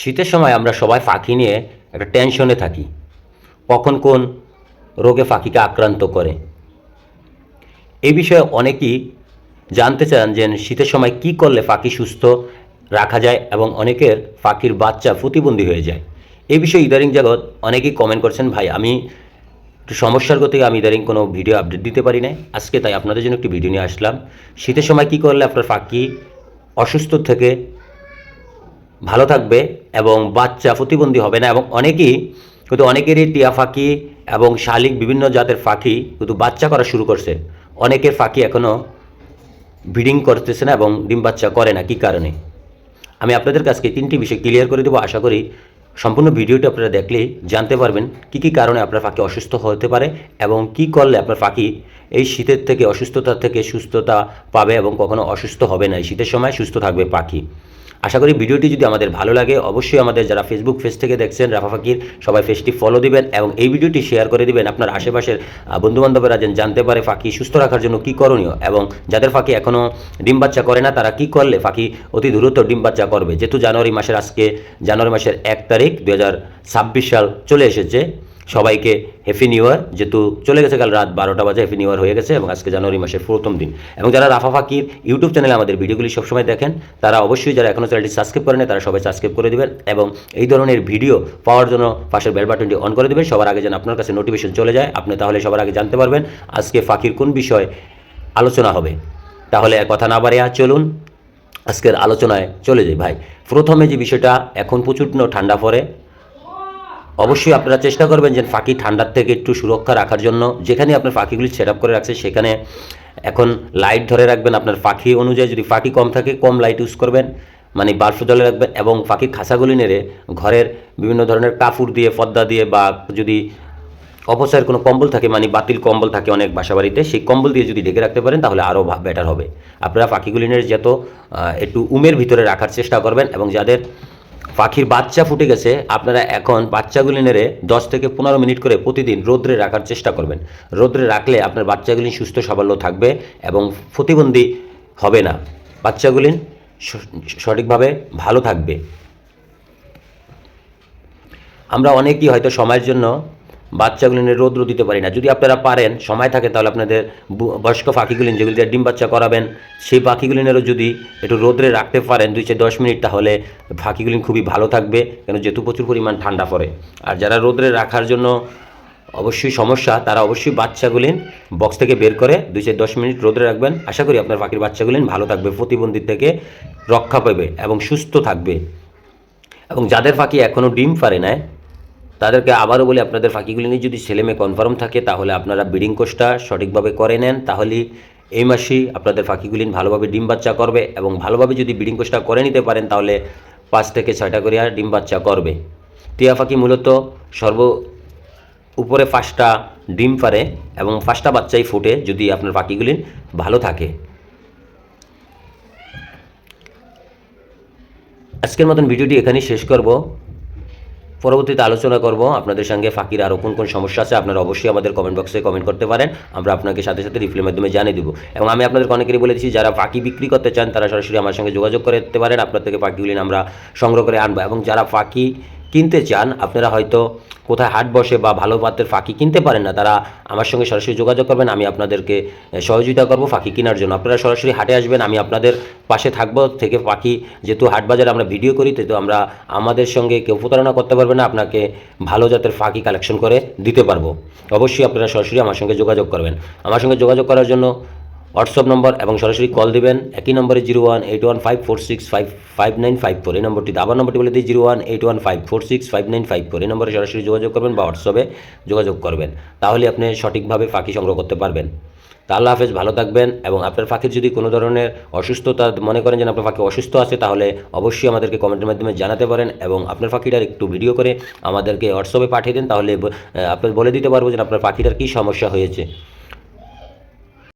শীতের সময় আমরা সবাই ফাঁকি নিয়ে একটা টেনশনে থাকি। কখন কোন রোগে ফাঁকিকে আক্রান্ত করে। এই বিষয়ে অনেকেই জানতে চান যে শীতের সময় কি করলে ফাঁকি সুস্থ রাখা যায় এবং অনেকের ফাঁকির বাচ্চা প্রতিবন্ধী হয়ে যায়। এ বিষয়ে ইদারিং জগৎ অনেকেই কমেন্ট করছেন, ভাই, আমি একটু সমস্যার গতিকে আমি ইদারিং কোনো ভিডিও আপডেট দিতে পারি না আজকে তাই আপনাদের জন্য একটি ভিডিও নিয়ে আসলাম। শীতের সময় কি করলে আপনার ফাঁকি অসুস্থ থেকে ভালো থাকবে এবং বাচ্চা প্রতিবন্ধী হবে না এবং অনেকেই কিন্তু অনেকেরই টিয়া পাখি এবং শালিক বিভিন্ন জাতের পাখি কিন্তু বাচ্চা করা শুরু করছে। অনেকের ফাঁকি এখনও ব্রিডিং করতেছে না এবং ডিম বাচ্চা করে না, কী কারণে? আমি আপনাদের কাছকে তিনটি বিষয় ক্লিয়ার করে দেবো। আশা করি সম্পূর্ণ ভিডিওটি আপনারা দেখলেই জানতে পারবেন কী কী কারণে আপনার পাখি অসুস্থ হতে পারে এবং কি করলে আপনার পাখি এই শীতের থেকে অসুস্থতা থেকে সুস্থতা পাবে এবং কখনো অসুস্থ হবে না। এই শীতের সময় সুস্থ থাকবে পাখি। আশা করি ভিডিওটি যদি আমাদের ভালো লাগে, অবশ্যই আমাদের যারা ফেসবুক পেজ থেকে দেখছেন, রাফা ফাকির, সবাই পেজটি ফলো দিবেন এবং এই ভিডিওটি শেয়ার করে দিবেন। আপনার আশেপাশের বন্ধুবান্ধবরা যেন জানতে পারে ফাঁকি সুস্থ রাখার জন্য কী করণীয় এবং যাদের ফাঁকি এখনও ডিম বাচ্চা করে না, তারা কি করলে ফাঁকি অতি দ্রুত ডিম বাচ্চা করবে? যেহেতু জানুয়ারি মাসের আজকে, জানুয়ারি মাসের এক তারিখ দু হাজার ছাব্বিশ সাল চলে এসেছে। সবাইকে হ্যাপি নিউ ইয়ার যেহেতু চলে গেছে কাল রাত বারোটা বাজে হ্যাপি নিউ ইয়ার হয়ে গেছে এবং আজকে জানুয়ারি মাসের প্রথম দিন। এবং যারা রাফা ফাকির ইউটিউব চ্যানেলে আমাদের ভিডিওগুলি সবসময় দেখেন, তারা অবশ্যই যারা এখনও চ্যানেলটি সাবস্ক্রাইব করেন তারা সবাই সাবস্ক্রাইব করে দেবেন এবং এই ধরনের ভিডিও পাওয়ার জন্য পাশের বেল বাটনটি অন করে দেবেন। সবার আগে যেন আপনার কাছে নোটিফিকেশন চলে যায়, আপনি তাহলে সবার আগে জানতে পারবেন আজকে ফাকির কোন বিষয় আলোচনা হবে। তাহলে কথা না বাড়িয়া চলুন, আজকের আলোচনায় চলে যাই ভাই। প্রথমে যে বিষয়টা, এখন প্রচুর ঠান্ডা পড়ে অবশ্যই আপনারা চেষ্টা করবেন যে ফাঁকি ঠান্ডার থেকে একটু সুরক্ষা রাখার জন্য। যেখানে আপনার ফাঁকিগুলি সেট করে রাখছে, সেখানে এখন লাইট ধরে রাখবেন। আপনার ফাঁকি অনুযায়ী যদি ফাঁকি কম থাকে, কম লাইট ইউজ করবেন মানে বাল্ব জ্বলে রাখবেন এবং পাখির খাঁচাগুলি নেড়ে ঘরের বিভিন্ন ধরনের কাপড় দিয়ে, পর্দা দিয়ে বা যদি অপচয়ের কোনো কম্বল থাকে মানে বাতিল কম্বল থাকে অনেক বাসা বাড়িতে সেই কম্বল দিয়ে যদি ঢেকে রাখতে পারেন, তাহলে আরও বেটার হবে। আপনারা পাখিগুলিনের যত একটু উমের ভিতরে রাখার চেষ্টা করবেন এবং যাদের পাখির বাচ্চা ফুটে গেছে, আপনারা এখন বাচ্চাগুলি নেড়ে দশ থেকে পনেরো মিনিট করে প্রতিদিন রোদ্রে রাখার চেষ্টা করবেন। রোদ্রে রাখলে আপনার বাচ্চাগুলি সুস্থ সাবল্য থাকবে এবং প্রতিবন্ধী হবে না। বাচ্চাগুলি সঠিকভাবে ভালো থাকবে। আমরা অনেকেই হয়তো সময়ের জন্য বাচ্চাগুলি রৌদ্র দিতে পারি না। যদি আপনারা পারেন, সময় থাকে তাহলে আপনাদের বয়স্ক পাখিগুলি যেগুলি ডিম বাচ্চা করাবেন, সেই পাখিগুলিনেরও যদি একটু রোদ্রে রাখতে পারেন দুই চার দশ মিনিট, তাহলে পাখিগুলি খুবই ভালো থাকবে, কেন যেহেতু প্রচুর পরিমাণ ঠান্ডা পড়ে। আর যারা রোদ্রে রাখার জন্য অবশ্যই সমস্যা, তারা অবশ্যই বাচ্চাগুলিন বক্স থেকে বের করে দুই চার দশ মিনিট রোদে রাখবেন। আশা করি আপনার পাখির বাচ্চাগুলিন ভালো থাকবে, প্রতিবন্ধী থেকে রক্ষা পাবে এবং সুস্থ থাকবে। এবং যাদের পাখি এখনও ডিম পারে না তাদেরকে আবারও বলি, আপনাদের ফাঁকিগুলি নিয়ে যদি ছেলে মেয়ে কনফার্ম থাকে, তাহলে আপনারা ব্রিডিং কোর্সটা সঠিকভাবে করে নেন। তাহলে এই মাসেই আপনাদের পাখিগুলি ভালোভাবে ডিম বাচ্চা করবে এবং ভালোভাবে যদি ব্রিডিং কোর্সটা করে নিতে পারেন, তাহলে পাঁচ থেকে ছয়টা করে আর ডিম বাচ্চা করবে। টিয়া পাখি মূলত সর্ব উপরে পাঁচটা ডিম পারে এবং পাঁচটা বাচ্চাই ফুটে যদি আপনার পাখিগুলি ভালো থাকে। আজকের মতন ভিডিওটি এখানেই শেষ করব। পরবর্তীতে আলোচনা করব। আপনাদের সঙ্গে ফাঁকির আরও কোন কোন সমস্যা আছে, আপনারা অবশ্যই আমাদের কমেন্ট বক্সে কমেন্ট করতে পারেন। আমরা আপনাকে সাথে সাথে রিপ্লের মাধ্যমে জানিয়ে দেবো। এবং আমি আপনাদের অনেকেরই বলে দিচ্ছি যারা ফাঁকি বিক্রি করতে চান, তারা সরাসরি আমার সঙ্গে যোগাযোগ করতে পারেন। আপনার থেকে ফাঁকিগুলি আমরা সংগ্রহ করে আনব। এবং যারা পাখি কিনতে চান, আপনারা হয়তো কোথায় হাট বসে বা ভালো পাত্রের ফাঁকি কিনতে পারেন না, তারা আমার সঙ্গে সরাসরি যোগাযোগ করবেন, আমি আপনাদেরকে সহযোগিতা করব ফাঁকি কেনার জন্য। আপনারা সরাসরি হাটে আসবেন, আমি আপনাদের পাশে থাকব, থেকে পাখি যেহেতু হাট বাজারে আমরা ভিডিও করি, তো আমরা আমাদের সঙ্গে কেউ প্রতারণা করতে পারবে না, আপনাকে ভালো জাতের ফাঁকি কালেকশন করে দিতে পারব। অবশ্যই আপনারা সরাসরি আমার সঙ্গে যোগাযোগ করবেন। আমার সঙ্গে যোগাযোগ করার জন্য হোয়াটসঅ্যাপ নম্বর এবং সরাসরি কল দিবেন। একই নম্বরে zero one eight one five four six five five nine five four এই নম্বরটি আবার নম্বরটি বলে দিই, zero one eight one five four six five nine five four এই নম্বরে সরাসরি যোগাযোগ করবেন বা হোয়াটসঅ্যাপে যোগাযোগ করবেন। তাহলে আপনি সঠিকভাবে ফাঁকি সংগ্রহ করতে পারবেন। তা আল্লাহ হাফেজ, ভালো থাকবেন এবং আপনার পাখির যদি কোনো ধরনের অসুস্থতা মনে করেন যে আপনার পাখি অসুস্থ আছে, তাহলে অবশ্যই আমাদেরকে কমেন্টের মাধ্যমে জানাতে পারেন এবং আপনার পাখিটার একটু ভিডিও করে আমাদেরকে হোয়াটসঅ্যাপে পাঠিয়ে দেন, তাহলে আপনার বলে দিতে পারব যে আপনার পাখিটার কী সমস্যা হয়েছে।